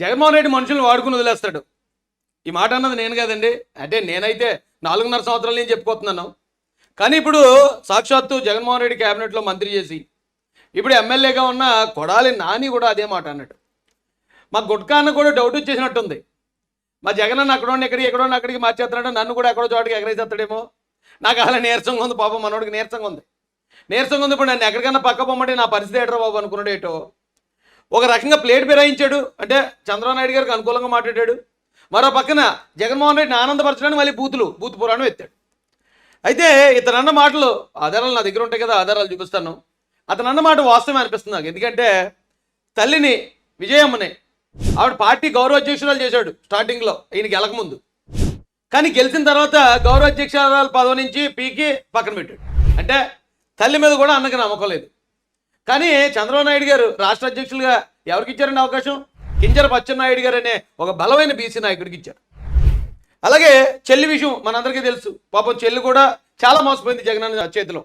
జగన్మోహన్ రెడ్డి మనుషులను వాడుకుని వదిలేస్తాడు. ఈ మాట అన్నది నేను కదండి. అంటే నేనైతే నాలుగున్నర సంవత్సరాలు నేను చెప్పుకోతున్నాను కానీ ఇప్పుడు సాక్షాత్తు జగన్మోహన్ రెడ్డి క్యాబినెట్లో మంత్రి చేసి ఇప్పుడు ఎమ్మెల్యేగా ఉన్న కొడాలి నాని కూడా అదే మాట అన్నట్టు. మా గుట్కా అన్న కూడా డౌట్ వచ్చేసినట్టుంది. మా జగన్ అన్న అక్కడ ఎక్కడికి ఎక్కడో అక్కడికి మార్చేస్తున్నాడు నన్ను కూడా ఎక్కడో చోటకి ఎగరేసేస్తాడేమో నాకు అలా నీరసంగా ఉంది పాపం మనోడికి నీరసంగా ఉంది. నీరసంగా ఉంది ఇప్పుడు నన్ను ఎక్కడికన్నా పక్క పొమ్మంటే నా పరిస్థితి ఏటో బాబు అనుకున్నాడు ఏటో ఒక రకంగా ప్లేట్ ఫిరాయించాడు అంటే చంద్రబాబు నాయుడు గారికి అనుకూలంగా మాట్లాడాడు. మరో పక్కన జగన్మోహన్ రెడ్డిని ఆనందపరచడానికి మళ్ళీ బూతులు బూత్ పురాణం ఎత్తాడు. అయితే ఇతను అన్న మాటలు ఆధారాలు నా దగ్గర ఉంటాయి కదా ఆధారాలు చూపిస్తాను. అతనన్న మాట వాస్తవం అనిపిస్తుంది నాకు. ఎందుకంటే తల్లిని విజయమ్మని ఆవిడ పార్టీ గౌరవాధ్యక్షురాలు చేశాడు స్టార్టింగ్లో ఈయన గెలకముందు. కానీ గెలిచిన తర్వాత గౌరవాధ్యక్షురాల పదవి నుంచి పీకి పక్కన పెట్టాడు. అంటే తల్లి మీద కూడా అన్నకి నమ్మకం లేదు. కానీ చంద్రబాబు నాయుడు గారు రాష్ట్ర అధ్యక్షులుగా ఎవరికి ఇచ్చారండి అవకాశం? కింజర పచ్చెన్నాయుడు గారు అనే ఒక బలమైన బీసీ నాయకుడికి ఇచ్చారు. అలాగే చెల్లి విషయం మనందరికీ తెలుసు. పాపం చెల్లి కూడా చాలా మోసపోయింది జగన్ చేతిలో.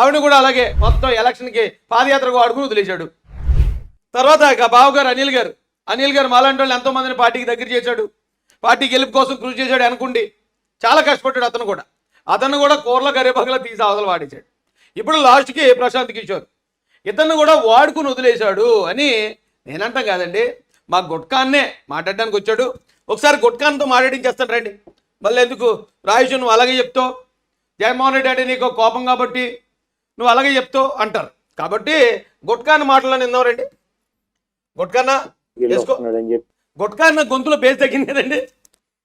ఆవిడ కూడా అలాగే మొత్తం ఎలక్షన్కి పాదయాత్రకు అడుగును వదిలేశాడు. తర్వాత బావు బావగారు అనిల్ గారు. అనిల్ గారు మాలాంటి వాళ్ళు ఎంతోమందిని పార్టీకి దగ్గర చేశాడు. పార్టీ గెలుపు కోసం కృషి చేశాడు అనుకుండి చాలా కష్టపడ్డాడు అతను కూడా. అతను కూడా కూరల కరివేపాకులో తీసి అవతల వాడేశాడు. ఇప్పుడు లాస్ట్కి ప్రశాంత్ కిషోర్. ఇతను కూడా వాడుకుని వదిలేశాడు అని నేనంటాం కాదండి. మా గుట్కాన్నే మాట్లాడడానికి వచ్చాడు. ఒకసారి గుట్కాన్తో మాట్లాడించేస్తాను రండి. మళ్ళీ ఎందుకు? రాయుషు నువ్వు అలాగే చెప్తావు. జగన్మోహన్ రెడ్డి అంటే నీకు కోపం కాబట్టి నువ్వు అలాగే చెప్తావు అంటారు. కాబట్టి గుట్కాన్ని మాటలని రండి. గుట్కాన్న వేసుకో. వస్తున్నాడని గొంతులో బేస్ తగ్గింది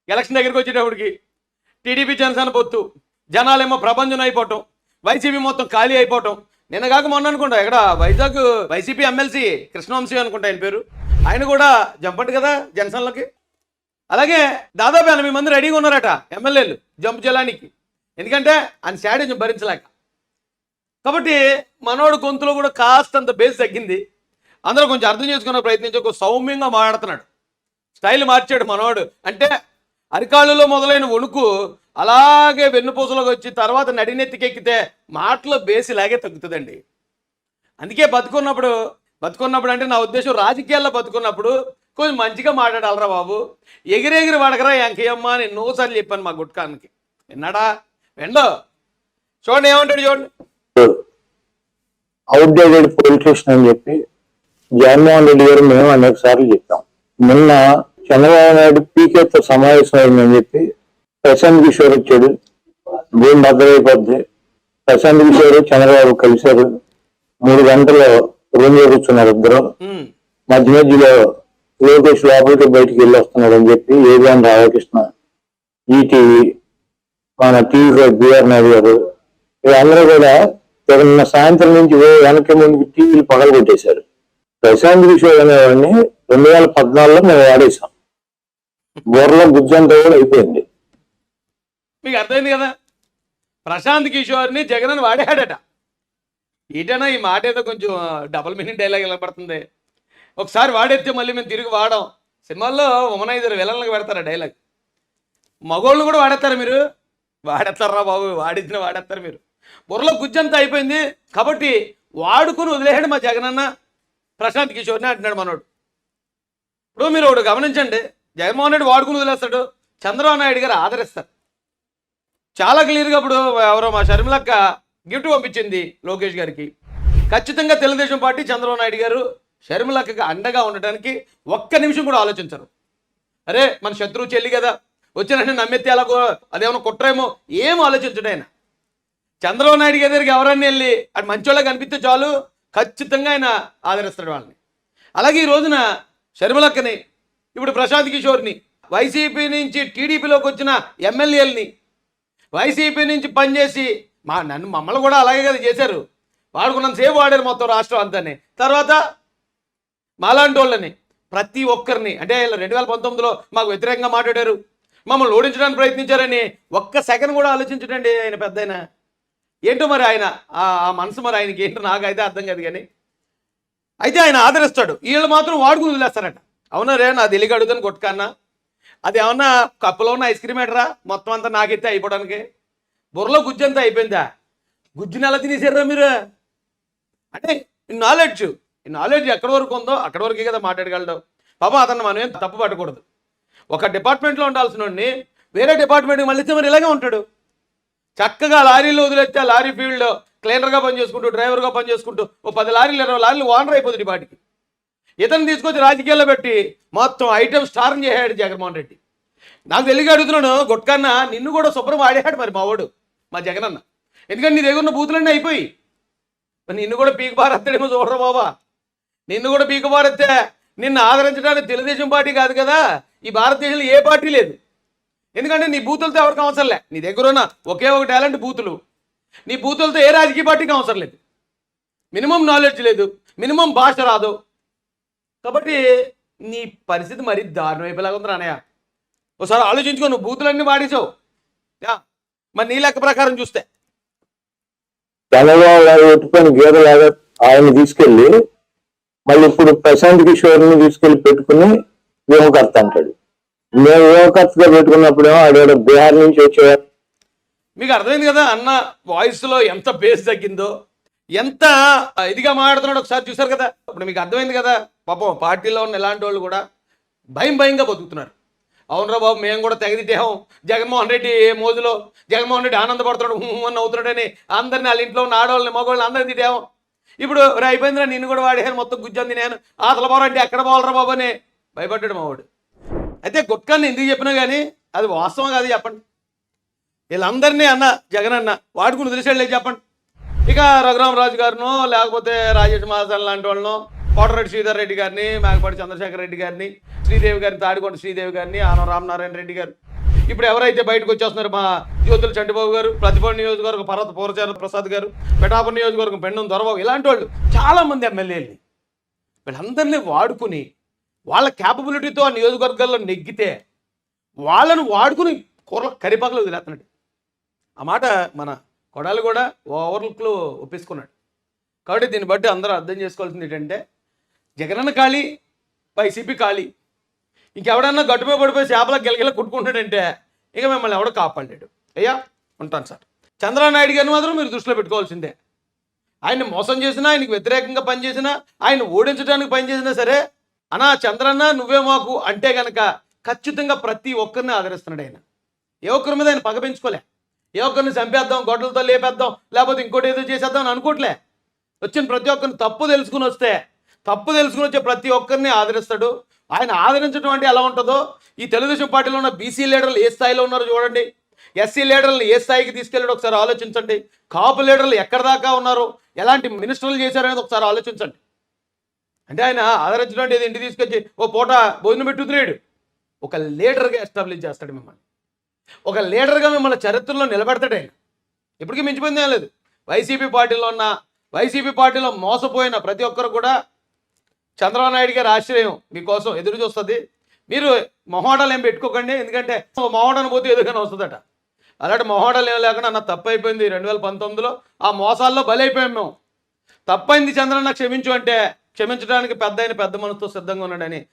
ఎలక్షన్ దగ్గరికి వచ్చేటప్పటికి టీడీపీ జనసేన పొత్తు. జనాలేమో ప్రభంజనం అయిపోవటం. వైసీపీ మొత్తం ఖాళీ అయిపోవటం. నిన్న కాక మొన్న అనుకుంటా ఇక్కడ వైజాగ్ వైసీపీ ఎమ్మెల్సీ కృష్ణవంశీ అనుకుంటా ఆయన పేరు. ఆయన కూడా జంపండి కదా జనసేనలోకి. అలాగే దాదాపు ఎనభై మంది రెడీగా ఉన్నారట ఎమ్మెల్యేలు జంప్ చేయడానికి. ఎందుకంటే ఆయన శాడేజ్ భరించలేక. కాబట్టి మనోడు గొంతులో కూడా కాస్తంత బేస్ తగ్గింది. అందరూ కొంచెం అర్థం చేసుకునే ప్రయత్నించి ఒక సౌమ్యంగా మాట్లాడుతున్నాడు. స్టైల్ మార్చాడు మనోడు. అంటే అరికాళ్ళలో మొదలైన వణుకు అలాగే వెన్నుపూసలోకి వచ్చి తర్వాత నడినెత్తికెక్కితే మాటలో బేస్ ఇలాగే తగ్గుతుందండి. అందుకే బతుకున్నప్పుడు బతుకున్నప్పుడు అంటే నా ఉద్దేశం రాజకీయాల్లో బతుకున్నప్పుడు కొంచెం మంచిగా మాట్లాడాలరా బాబు. ఎగిరెగిరి పడకరా ఎంకయ్యమ్మ అని ఎన్నోసార్లు చెప్పాను మా గుట్కానికి. విన్నాడా? వెండో. చూడండి ఏమంటాడు చూడండి. అవుట్డేటెడ్ పొలిటీషియన్ అని చెప్పి జగన్మోహన్ రెడ్డి గారు మేము అనేక సార్లు చెప్పాం. నిన్న చంద్రబాబు నాయుడు పీకేతో సమావేశం అయిందని చెప్పి ప్రశాంత్ కిషోర్ వచ్చాడు. భూమి భద్రైపోద్ది ప్రశాంత్ కిషోర్ చంద్రబాబు కలిశారు. మూడు గంటలు రూమ్లో కూర్చున్నారు ఇద్దరు. మధ్య మధ్యలో లోకేష్ లోపలికి బయటికి వెళ్ళి వస్తున్నాడు అని చెప్పి ఏబిఎన్ రాధాకృష్ణ ఈటీవీ మన టీవీ బిఆర్ నాయుడు గారు. వీళ్ళందరూ కూడా నిన్న సాయంత్రం నుంచి ఓ వెనక ముందుకు టీవీలు పగలు కొట్టేశారు. ప్రశాంత్ కిషోర్ అనేవాడిని రెండు వేల పద్నాలుగులో మేము వాడేసాం బుర్రలో గుజ్జంతా కూడా అయిపోయింది. మీకు అర్థమైంది కదా? ప్రశాంత్ కిషోర్ని జగన్ అని వాడాడట ఏటైనా ఈ మాట ఏదో కొంచెం డబల్ మీనింగ్ డైలాగ్ ఇలా పడుతుంది. ఒకసారి వాడేస్తే మళ్ళీ మేము తిరిగి వాడాం. సినిమాల్లో ఉమనైజర్ విలన్లకు పెడతారు డైలాగ్ మగోళ్ళు కూడా వాడేస్తారు మీరు. వాడేస్తారా బాబు? వాడించిన వాడేస్తారు మీరు. బుర్రలో గుజ్జంతా అయిపోయింది. కాబట్టి వాడుకుని వదిలేయాడు మా జగనన్న. ప్రశాంత్ కిషోర్ని అంటున్నాడు మనోడు. ఇప్పుడు మీరు ఒకడు గమనించండి. జగన్మోహన్ రెడ్డి వాడుకుని వదిలేస్తాడు. చంద్రబాబు నాయుడు గారు ఆదరిస్తారు. చాలా క్లియర్గా ఇప్పుడు ఎవరో మా షర్మిలక్క గిఫ్ట్ పంపించింది లోకేష్ గారికి. ఖచ్చితంగా తెలుగుదేశం పార్టీ చంద్రబాబు నాయుడు గారు షర్మిలక్కకి అండగా ఉండటానికి ఒక్క నిమిషం కూడా ఆలోచించరు. అరే మన శత్రువు చెల్లి కదా వచ్చిన నమ్మెత్తి అలా అదేమన్నా కుట్రేమో? ఏం ఆలోచించడు ఆయన. చంద్రబాబు నాయుడు గారి దగ్గరికి ఎవరన్నా వెళ్ళి అటు మంచోళ్ళకి కనిపిస్తే చాలు ఖచ్చితంగా ఆయన ఆదరిస్తాడు వాళ్ళని. అలాగే ఈ రోజున షర్మిలక్కని ఇప్పుడు ప్రశాంత్ కిషోర్ని వైసీపీ నుంచి టీడీపీలోకి వచ్చిన ఎమ్మెల్యేలని వైసీపీ నుంచి పనిచేసి మా నన్ను మమ్మల్ని కూడా అలాగే కదా చేశారు. వాడుకున్నంతసేపు వాడారు మొత్తం రాష్ట్రం అంతానే. తర్వాత మాలాంటి వాళ్ళని ప్రతి ఒక్కరిని అంటే రెండు వేల పంతొమ్మిదిలో మాకు వ్యతిరేకంగా మాట్లాడారు. మమ్మల్ని ఓడించడానికి ప్రయత్నించారని ఒక్క సెకండ్ కూడా ఆలోచించడండి ఆయన పెద్ద ఆయన ఏంటో మరి ఆయన? ఆ ఆ మనసు మరి ఆయనకి ఏంటో నాకైతే అర్థం కాదు కానీ. అయితే ఆయన ఆదరిస్తాడు. వీళ్ళు మాత్రం వాడుకుని వదిలేస్తారట. అవునా రే నా తెలియక అడుగుతాను కొట్టుకన్నా అది ఏమన్నా కప్పులో ఉన్న ఐస్ క్రీమ్ ఏటరా? మొత్తం అంతా నాకైతే అయిపోవడానికి. బుర్రలో గుజ్జు అంతా అయిపోయిందా? గుజ్జుని ఎలా తినేసారా మీరు? అంటే ఈ నాలెడ్జ్ ఈ నాలెడ్జ్ ఎక్కడి వరకు ఉందో అక్కడి వరకే కదా మాట్లాడగలడు. పాపం అతను మనం ఏం తప్పు పట్టకూడదు. ఒక డిపార్ట్మెంట్లో ఉండాల్సిన వేరే డిపార్ట్మెంట్కి మళ్ళీ ఇస్తే మరి ఇలాగే ఉంటాడు. చక్కగా లారీలో వదిలేస్తే లారీ ఫీల్డ్లో క్లీనర్గా పనిచేసుకుంటూ డ్రైవర్గా పనిచేసుకుంటూ ఓ పది లారీలు ఇరవై లారీలు ఓనర్ అయిపోతుంది వాటికి. ఇతను తీసుకొచ్చి రాజకీయాల్లో పెట్టి మొత్తం ఐటమ్ స్టార్ని చేశాడు జగన్మోహన్ రెడ్డి. నాకు తెలియక అడుగుతున్నాను గుట్కన్న నిన్ను కూడా శుభ్రం ఆడేశాడు మరి మా వాడు మా జగనన్న. ఎందుకంటే నీ దగ్గర ఉన్న బూతులన్నీ అయిపోయి. నిన్ను కూడా పీక బారెత్తాడేమో చూడరా బాబా. నిన్ను కూడా పీక బారెత్తే నిన్ను ఆదరించడానికి తెలుగుదేశం పార్టీ కాదు కదా ఈ భారతదేశంలో ఏ పార్టీ లేదు. ఎందుకంటే నీ బూతులతో ఎవరికి అవసరం లే. నీ దగ్గర ఉన్న ఒకే ఒక టాలెంట్ బూతులు. నీ బూతులతో ఏ రాజకీయ పార్టీకి అవసరం లేదు. మినిమం నాలెడ్జ్ లేదు. మినిమం భాష రాదు. కాబట్టి నీ పరిస్థితి మరీ దారుణం అయిపోయేలాగా ఉంది అన్నయ్య. ఒకసారి ఆలోచించుకో నువ్వు బూతులన్నీ వాడేసావు మరి నీ లెక్క ప్రకారం చూస్తే. గీరలాగా ఆయన తీసుకెళ్ళి మళ్ళీ ఇప్పుడు ప్రశాంత్ కిషోర్ని తీసుకెళ్ళి పెట్టుకుని వ్యోమకర్త అంటాడు. మేము వ్యోమకర్తగా పెట్టుకున్నప్పుడేమో ఆడ బీహార్ నుంచి వచ్చేవారు మీకు అర్థమైంది కదా అన్న వాయిస్లో ఎంత బేస్ తగ్గిందో? ఎంత ఇదిగా మాట్లాడుతున్నాడు ఒకసారి చూసారు కదా? ఇప్పుడు మీకు అర్థమైంది కదా? పాపం పార్టీలో ఉన్న ఇలాంటి వాళ్ళు కూడా భయం భయంగా బతుకుతున్నారు. అవునరా బాబు మేము కూడా తెగదిట్టాం. జగన్మోహన్ రెడ్డి మోజులో? జగన్మోహన్ రెడ్డి ఆనందపడుతున్నాడు అని అవుతున్నాడని అందరిని వాళ్ళ ఇంట్లో ఉన్న ఆడవాళ్ళని మగవాళ్ళని అందరిని తిట్టాము ఇప్పుడు రే అయిపోయిందిరా నిన్ను కూడా వాడేహాను మొత్తం గుజ్జంది నేను. ఆతల పోరంటే ఎక్కడ పోవాలరా బాబు అని భయపడ్డాడు మావాడు అయితే గుట్కాన్ని ఎందుకు చెప్పినా కానీ అది వాస్తవం కాదు చెప్పండి. వీళ్ళందరినీ అన్న జగన్ అన్న వాడుకుని వదిలేసేళ్ళే చెప్పండి. ఇక రఘురామరాజు గారినో లేకపోతే రాజేష్ మహాసన్ లాంటి వాళ్ళను కోటరెడ్డి శ్రీధర్ రెడ్డి గారిని మేకపాటి చంద్రశేఖర్ రెడ్డి గారిని శ్రీదేవి గారిని తాడికొండ శ్రీదేవి గారిని ఆనం రామనారాయణ రెడ్డి గారు ఇప్పుడు ఎవరైతే బయటకు వచ్చేస్తున్నారు మా జ్యోతుల చంటిబాబు గారు ప్రతిభ నియోజకవర్గం పర్వత పూర్వచార ప్రసాద్ గారు పెటాపురం నియోజకవర్గం పెండం దొరబాబు ఇలాంటి వాళ్ళు చాలామంది ఎమ్మెల్యేలు వీళ్ళందరినీ వాడుకుని వాళ్ళ క్యాపబిలిటీతో ఆ నియోజకవర్గాల్లో నెగ్గితే వాళ్ళను వాడుకుని కూరల కరిపాకలు వదిలేస్తున్నాడు. ఆ మాట మన కొడాలి కూడా ఓవర్లుక్లో ఒప్పేసుకున్నాడు. కాబట్టి దీన్ని బట్టి అందరూ అర్థం చేసుకోవాల్సింది ఏంటంటే జగనన్న ఖాళీ వైసీపీ ఖాళీ. ఇంకెవడన్నా గట్టుపై పడిపోయి చేపల గెలగెల కుట్టుకుంటాడంటే ఇక మిమ్మల్ని ఎవడో కాపాడలేడు. అయ్యా ఉంటాను సార్. చంద్రనాయుడు నాయుడు గారిని మాత్రం మీరు దృష్టిలో పెట్టుకోవాల్సిందే. ఆయన మోసం చేసినా ఆయనకి వ్యతిరేకంగా పనిచేసినా ఆయన ఓడించడానికి పనిచేసినా సరే అనా చంద్రన్న నువ్వే మాకు అంటే గనక ఖచ్చితంగా ప్రతి ఒక్కరిని ఆదరిస్తున్నాడు ఆయన. ఏ ఒక్కరి మీద ఆయన పగ పెంచుకోలే. ఏ ఒక్కరిని చంపేద్దాం గొడ్డలతో లేపేద్దాం లేకపోతే ఇంకోటి ఏదో చేసేద్దాం అని అనుకోవట్లే వచ్చిన ప్రతి ఒక్కరిని తప్పు తెలుసుకుని వస్తే తప్పు తెలుసుకుని వచ్చే ప్రతి ఒక్కరిని ఆదరిస్తాడు. ఆయన ఆదరించడం అంటే ఎలా ఉంటుందో ఈ తెలుగుదేశం పార్టీలో ఉన్న బీసీ లీడర్లు ఏ స్థాయిలో ఉన్నారో చూడండి. ఎస్సీ లీడర్లు ఏ స్థాయికి తీసుకెళ్ళాడు ఒకసారి ఆలోచించండి. కాపు లీడర్లు ఎక్కడ దాకా ఉన్నారు ఎలాంటి మినిస్టర్లు చేశారనేది ఒకసారి ఆలోచించండి. అంటే ఆయన ఆదరించడం అంటే ఇది ఇంటికి తీసుకొచ్చి ఓ పూట భోజనం పెట్టుతున్నాడు ఒక లీడర్గా ఎస్టాబ్లిష్ చేస్తాడు మిమ్మల్ని. ఒక లీడర్గా మిమ్మల్ని చరిత్రలో నిలబెడతాడు. ఆయన ఇప్పటికీ మించిపోయింది ఏం లేదు. వైసీపీ పార్టీలో ఉన్న వైసీపీ పార్టీలో మోసపోయిన ప్రతి ఒక్కరు కూడా చంద్రబాబు నాయుడు గారి ఆశ్రయం మీకోసం ఎదురు చూస్తుంది. మీరు మొహోడాలు ఏం పెట్టుకోకండి ఎందుకంటే మొహోడాను పోతే ఎదురుగానే వస్తుందట. అలాంటి మొహోడాలు ఏం లేకుండా నా తప్పు అయిపోయింది రెండు వేల పంతొమ్మిదిలో. ఆ మోసాల్లో బలైపోయాం మేము. తప్పైంది చంద్రన్న క్షమించు అంటే క్షమించడానికి పెద్ద అయిన పెద్ద మనసుతో సిద్ధంగా ఉన్నాడని